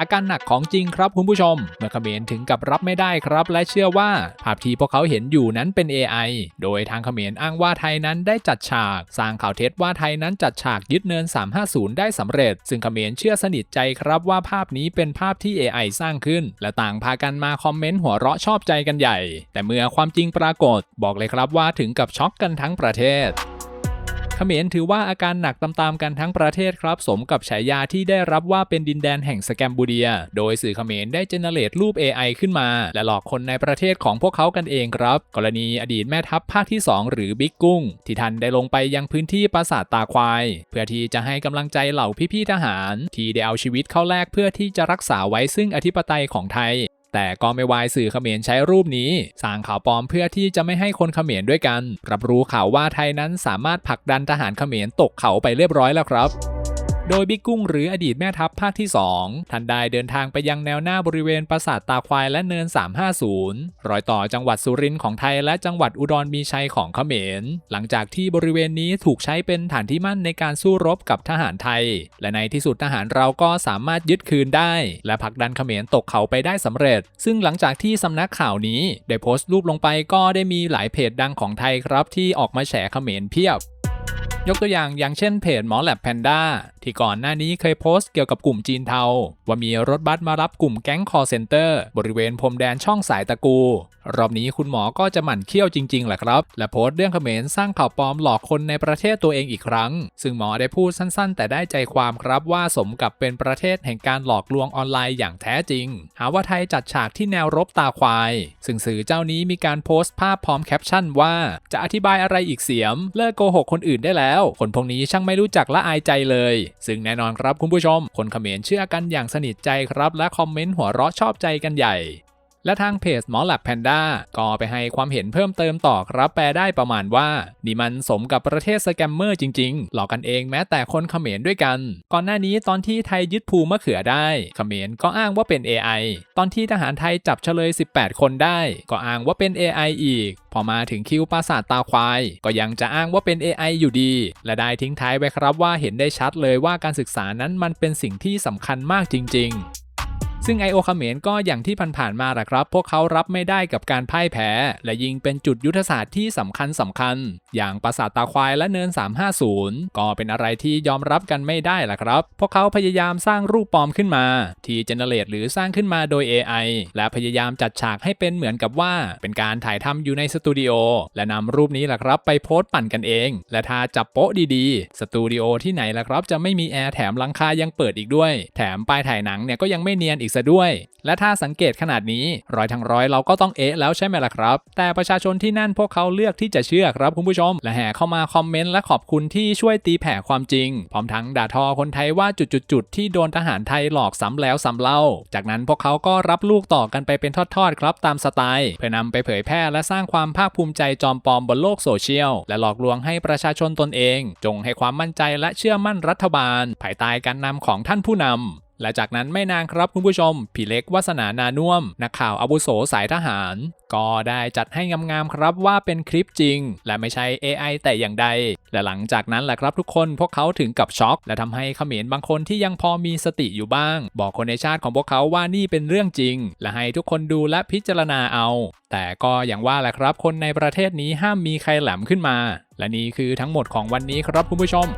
อาการหนักของจริงครับคุณผู้ชม เมื่อเขมรถึงกับรับไม่ได้ครับ และเชื่อว่าภาพที่พวกเขาเห็นอยู่นั้นเป็น AI โดยทางเขมรอ้างว่าไทยนั้นได้จัดฉาก สร้างข่าวเท็จว่าไทยนั้นจัดฉากยึดเนิน 350 ได้สำเร็จ ซึ่งเขมรเชื่อสนิทใจครับว่าภาพนี้เป็นภาพที่ AI สร้างขึ้น และต่างพากันมาคอมเมนต์หัวเราะชอบใจกันใหญ่ แต่เมื่อความจริงปรากฏ บอกเลยครับว่าถึงกับช็อกกันทั้งประเทศ เขมรถือว่าอาการหนักตามๆกันทั้งประเทศครับ สมกับฉายาที่ได้รับว่าเป็นดินแดนแห่งสแกมบูเดีย โดยสื่อเขมรได้เจเนเรตรูป AI ขึ้นมา และหลอกคนในประเทศของพวกเขากันเองครับ กรณีอดีตแม่ทัพภาคที่ 2 หรือบิ๊กกุ้ง ที่ท่านได้ลงไปยังพื้นที่ปราสาทตาควาย เพื่อที่จะให้กำลังใจเหล่าพี่ๆทหาร ที่ได้เอาชีวิตเข้าแลกเพื่อที่จะรักษาไว้ซึ่งอธิปไตยของไทย แต่ก็ไม่วายสื่อเขมรใช้รูปนี้สร้างข่าวปลอมเพื่อที่จะไม่ให้คนเขมรด้วยกัน รับรู้ข่าวว่าไทยนั้นสามารถผลักดันทหารเขมรตกเขาไปเรียบร้อยแล้วครับ โดยบิ๊กกุ้งหรืออดีตแม่ทัพภาคที่ 2ท่านได้เดินทางไปยังแนวหน้าบริเวณปราสาทตาควายและเนิน 350 รอยต่อจังหวัดสุรินทร์ของไทยและจังหวัดอุดรมีชัยของเขมร หลังจากที่บริเวณนี้ถูกใช้เป็นฐานที่มั่นในการสู้รบกับทหารไทย และในที่สุดทหารเราก็สามารถยึดคืนได้ และผลักดันเขมรตกเขาไปได้สำเร็จ ซึ่งหลังจากที่สำนักข่าวนี้ได้โพสต์รูปลงไปก็ได้มีหลายเพจดังของไทยครับ ที่ออกมาแฉเขมรเพียบ ยกตัวอย่างอย่างเช่นเพจหมอแลบแพนด้า ที่ก่อนหน้านี้เคยโพสต์เกี่ยวกับกลุ่มจีนเทา ว่ามีรถบัสมารับกลุ่มแก๊งคอร์เซนเตอร์ บริเวณพรมแดนช่องสายตะกู รอบนี้คุณหมอก็จะหมั่นเคี้ยวจริงๆแหละครับ และโพสต์เรื่องเขมรสร้างข่าวปลอมหลอกคนในประเทศตัวเองอีกครั้ง ซึ่งหมอได้พูดสั้นๆ แต่ได้ใจความครับว่าสมกับเป็นประเทศแห่งการหลอกลวงออนไลน์อย่างแท้จริง หาว่าไทยจัดฉากที่แนวรบตาควาย ซึ่งสื่อเจ้านี้มีการโพสต์ภาพพร้อมแคปชั่นว่า จะอธิบายอะไรอีกเสียม เลิกโกหกคนอื่นได้แล้ว คนพวกนี้ช่างไม่รู้จักละอายใจเลยซึ่งแน่นอนครับคุณผู้ชม คนเขมรเชื่อกันอย่างสนิทใจครับ และคอมเมนต์หัวเราะชอบใจกันใหญ่ และทางเพจหมอหลับแพนด้าก็ไปให้ความเห็นเพิ่มเติมต่อครับแปลได้ประมาณว่านี่มันสมกับประเทศสแกมเมอร์จริงๆ หลอกกันเองแม้แต่คนเขมรด้วยกัน ก่อนหน้านี้ตอนที่ไทยยึดภูมะเขือได้เขมรก็อ้างว่าเป็น AI ตอนที่ทหารไทยจับเฉลย 18 คนได้ ก็อ้างว่าเป็น AI อีก พอมาถึงคิวปราสาทตาควาย ก็ยังจะอ้างว่าเป็น AI อยู่ดี และได้ทิ้งท้ายไว้ครับว่าเห็นได้ชัดเลยว่าการศึกษานั้นมันเป็นสิ่งที่สำคัญมากจริง ๆ ซึ่ง I.O. เมรก็อย่างที่ผ่านๆมาแหละครับ พวกเขารับไม่ได้กับการพ่ายแพ้ และยิงเป็นจุดยุทธศาสตร์ที่สำคัญสำคัญ อย่างปราสาทตาควายและเนิน 350 ก็เป็นอะไรที่ยอมรับกันไม่ได้แหละครับ พวกเขาพยายามสร้างรูปปลอมขึ้นมา ที่เจเนเรตหรือสร้างขึ้นมาโดย AI และพยายามจัดฉากให้เป็นเหมือนกับว่า เป็นการถ่ายทำอยู่ในสตูดิโอและนำรูปนี้แหละครับ ไปโพสต์ปั่นกันเอง และถ้าจับโป๊ะดีๆ สตูดิโอที่ไหนล่ะครับจะไม่มีแอร์แถมหลังคายังเปิดอีกด้วย แถมปลายถ่ายหนังเนี่ยก็ยังไม่เนียนอีกซะด้วย และถ้าสังเกตขนาดนี้ร้อยทั้งร้อยเราก็ต้องเอ๊ะแล้วใช่ไหมล่ะครับ แต่ประชาชนที่นั่นพวกเขาเลือกที่จะเชื่อครับคุณผู้ชม และแห่เข้ามาคอมเมนต์และขอบคุณที่ช่วยตีแผ่ความจริง พร้อมทั้งด่าทอคนไทยว่าจุดๆๆที่โดนทหารไทยหลอกซ้ำแล้วซ้ำเล่า จากนั้นพวกเขาก็รับลูกต่อกันไปเป็นทอดๆครับตามสไตล์เพื่อนำไปเผยแพร่และสร้างความภาคภูมิใจจอมปลอมบนโลกโซเชียล และหลอกลวงให้ประชาชนตนเอง จงให้ความมั่นใจและเชื่อมั่นรัฐบาล ภายใต้การนำของท่านผู้นำ และจากนั้นไม่นานครับคุณผู้ชม พี่เล็กวัสนานานุ่ม นักข่าวอาวุโสสายทหาร ก็ได้จัดให้งามๆครับว่าเป็นคลิปจริง และไม่ใช่ AI แต่อย่างใด และหลังจากนั้นแหละครับทุกคนพวกเขาถึงกับช็อก และทำให้เขมรบางคนที่ยังพอมีสติอยู่บ้าง บอกคนในชาติของพวกเขาว่านี่เป็นเรื่องจริง และให้ทุกคนดูและพิจารณาเอา แต่ก็อย่างว่าแหละครับ คนในประเทศนี้ห้ามมีใครแหลมขึ้นมา และนี่คือทั้งหมดของวันนี้ครับคุณผู้ชม